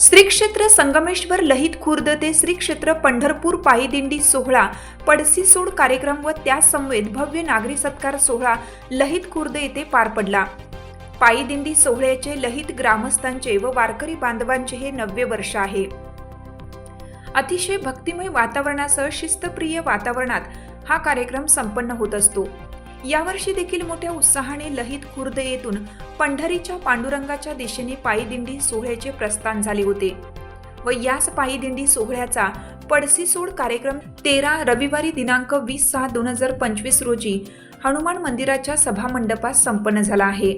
श्री क्षेत्र संगमेश्वर लहित खुर्द ते श्री क्षेत्र पंढरपूर पायीदिंडी सोहळा पडसी सोड कार्यक्रम व त्यासमवेत भव्य नागरी सत्कार सोहळा लहित खुर्द येथे पार पडला. पायीदिंडी सोहळ्याचे लहित ग्रामस्थांचे व वारकरी बांधवांचे हे नववे वर्ष आहे. अतिशय भक्तिमय वातावरणासह शिस्तप्रिय वातावरणात हा कार्यक्रम संपन्न होत असतो. यावर्षी देखील मोठ्या उत्साहाने लहित खुर्द येथून पंढरीच्या पांडुरंगाच्या दिशेने पायी दिंडी सोहळ्याचे प्रस्थान झाले होते. व याच पायी दिंडी सोहळ्याचा पडसी सोड कार्यक्रम तेरा रविवारी दिनांक वीस सहा दोन हजार पंचवीस रोजी हनुमान मंदिराच्या सभामंडपात संपन्न झाला आहे.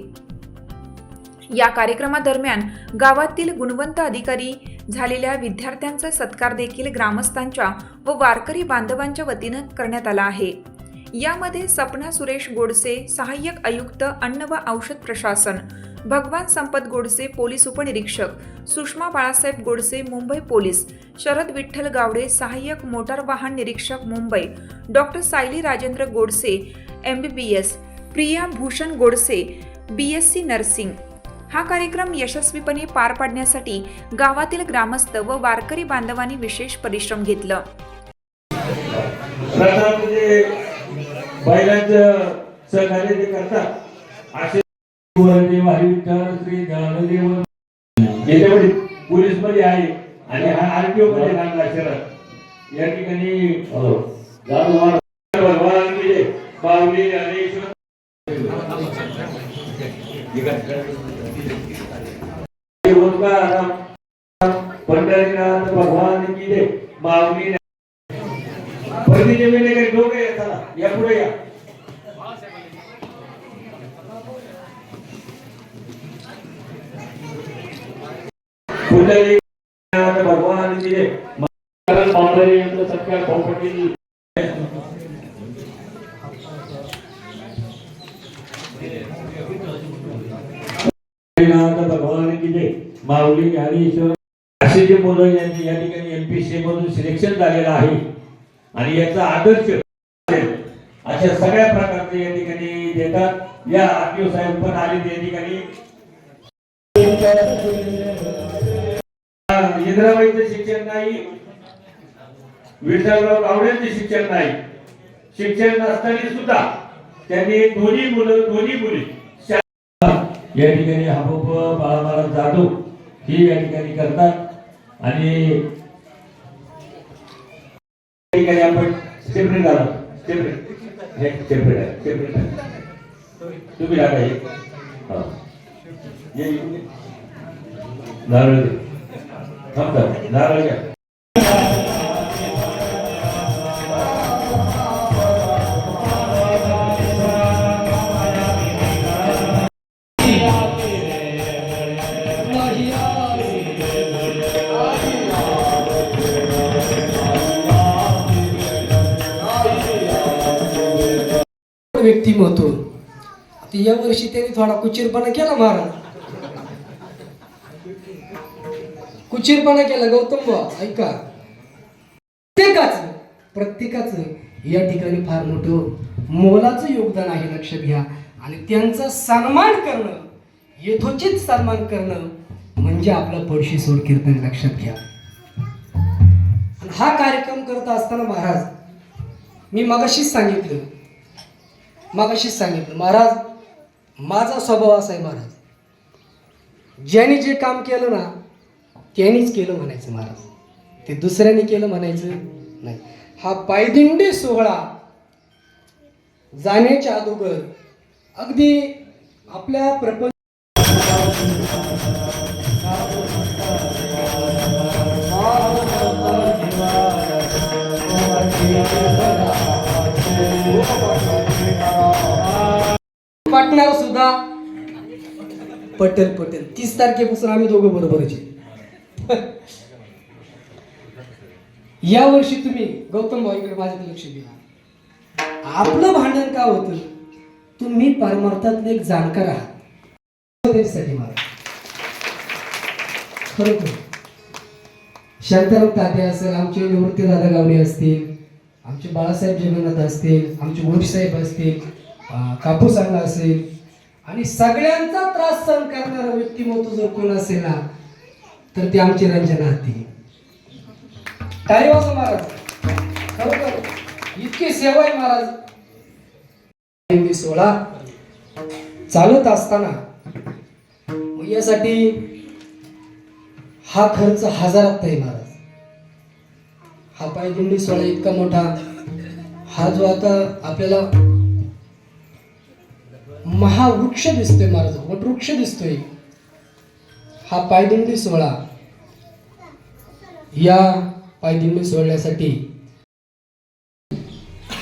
या कार्यक्रमादरम्यान गावातील गुणवंत अधिकारी झालेल्या विद्यार्थ्यांचा सत्कार देखील ग्रामस्थांच्या व वारकरी बांधवांच्या वतीनं करण्यात आला आहे. यामध्ये सपना सुरेश गोडसे सहाय्यक आयुक्त अन्न व औषध प्रशासन भगवान संपत गोडसे पोलीस उपनिरीक्षक सुषमा बाळासाहेब गोडसे मुंबई पोलीस शरद विठ्ठल गावडे सहाय्यक मोटार वाहन निरीक्षक Mumbai doctor Sayali Rajendra Godse M B B S Priya Bhushan Godse B S C nursing. हा कार्यक्रम यशस्वीपणे पार पाडण्यासाठी गावातील ग्रामस्थ व वारकरी बांधवांनी विशेष परिश्रम घेतलं. बैलांचं सहकार्य ते करतात. असे श्री याच्यामध्ये पोलीसमध्ये आहे आणि हा आरटीओ मध्ये लागला शरद. या ठिकाणी की बावली ज्ञानेश्वर ओंकार पंढरीनाथ भगवान की जय बावली काही लोक आहे चला या पुढे या? भगवान की जय महाराज पांढरे यांचा सत्कार भाऊ पाटील नाथ भगवान की जय। माऊली ज्ञानेश्वर। असे जे मुलं यांचे या ठिकाणी एमपीसी मधून सिलेक्शन झालेलं आहे. आणि याचा आदर्श अशा सगळ्या प्रकारचे या ठिकाणी देतात. या आरटीओ साहेब पण आले या ठिकाणी. इंद्राबाईचं शिक्षण नाही. विठ्ठलराव गावडेंचं शिक्षण नाही. शिक्षण नसताना सुद्धा त्यांनी दोन्ही मुलं दोन्ही मुली शा- या ठिकाणी हापूप बाळामारा जाधव ही या ठिकाणी करतात. आणि ठिकाणी आपण सेपरेट आलो सेपरेट हे सेपरेट आहे. सेपरेट आहे. तुम्ही टाका हे. हा. नारळ दे. नारळ घ्या. व्यक्तिमत्व. आता या वर्षी त्यांनी थोडा कुचीरपणा केला महाराज. कुचीरपणा केला गौतम ऐका. प्रत्येकाच प्रत्येकाच या ठिकाणी फार मोठं मोलाचं योगदान आहे लक्षात घ्या. आणि त्यांचा सन्मान करणं यथोचित सन्मान करणं म्हणजे आपलं पडशी सोड कीर्तन लक्षात घ्या. हा कार्यक्रम करत असताना महाराज मी मगाशीच सांगितलं मगाशीच सांगितलं महाराज माझा स्वभाव असा आहे महाराज. ज्याने जे काम केलं ना त्यांनीच केलं म्हणायचं महाराज. ते दुसऱ्याने केलं म्हणायचं नाही. हा पायदिंडी सोहळा जाण्याच्या अगोदर अगदी आपल्या प्रपंच पटेल पटेल. तीस तारखेपासून आम्ही दोघं बरोबरचे या वर्षी तुम्ही गौतम भाऊ माझ्याकडे लक्ष द्या. आपलं भांडण का होतं? तुम्ही परमार्थातले एक जाणकार आहात. साठी मला खरोखर शांताराम तात्या असेल आमचे निवृत्ती दादा गावडे असतील आमचे बाळासाहेब जगन्नाथ असतील आमचे मोठी साहेब असतील कापूस असेल आणि सगळ्यांचा त्रास सहन करणारा व्यक्तिमत्व जर कोण असेल ना तर ते आमची रंजना हाती. काय वाजवा महाराज. खरोखर इतकी सेवा आहे महाराज. मी सोळा. चालत असताना मग यासाठी हा खर्च हजारात आहे महाराज. हा पायदिंडी सोळा इतका मोठा. हा जो आता आपल्याला महावृक्ष दिसतोय महाराज. वटवृक्ष दिसतोय. हा पायदिंडी सोहळा या पायदिंडी सोहळ्यासाठी.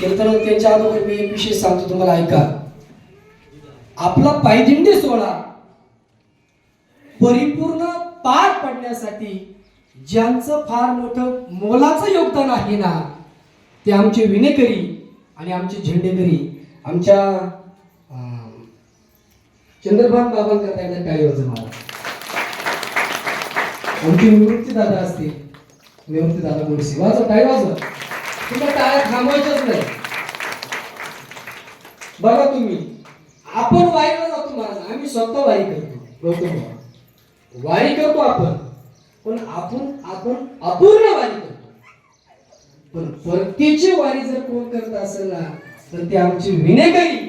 कीर्तन त्यांच्या अगोदर मी एक विषय सांगतो तुम्हाला ऐका. आपला पायदिंडी सोहळा परिपूर्ण पार पडण्यासाठी ज्यांचं फार मोठं मोलाचं योगदान आहे ना ते आमचे विनेकरी आणि आमचे झेंडेकरी आमच्या चंद्रभान बाबांकरता एकदा टाळीवर मला आमची निवृत्ती दादा असतील. निवृत्ती दादा गोडसे वाजव टाळी वाजव तुम्हाला टाळ्या थांबवायच्याच नाही. बघा तुम्ही आपण वारीला जातो महाराज. आम्ही स्वतः वारी करतो. गौतम वारी करतो आपण. पण आपण आपण अपूर्ण वारी करतो. पण परतीची वारी जर कोण करत असेल ना तर ते आमची विनेकरी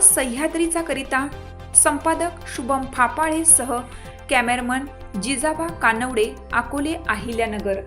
आवाज सह्याद्रीचा करिता संपादक शुभम फापाळेसह कॅमेरमन जिजाबा कानवडे अकोले अहिल्यानगर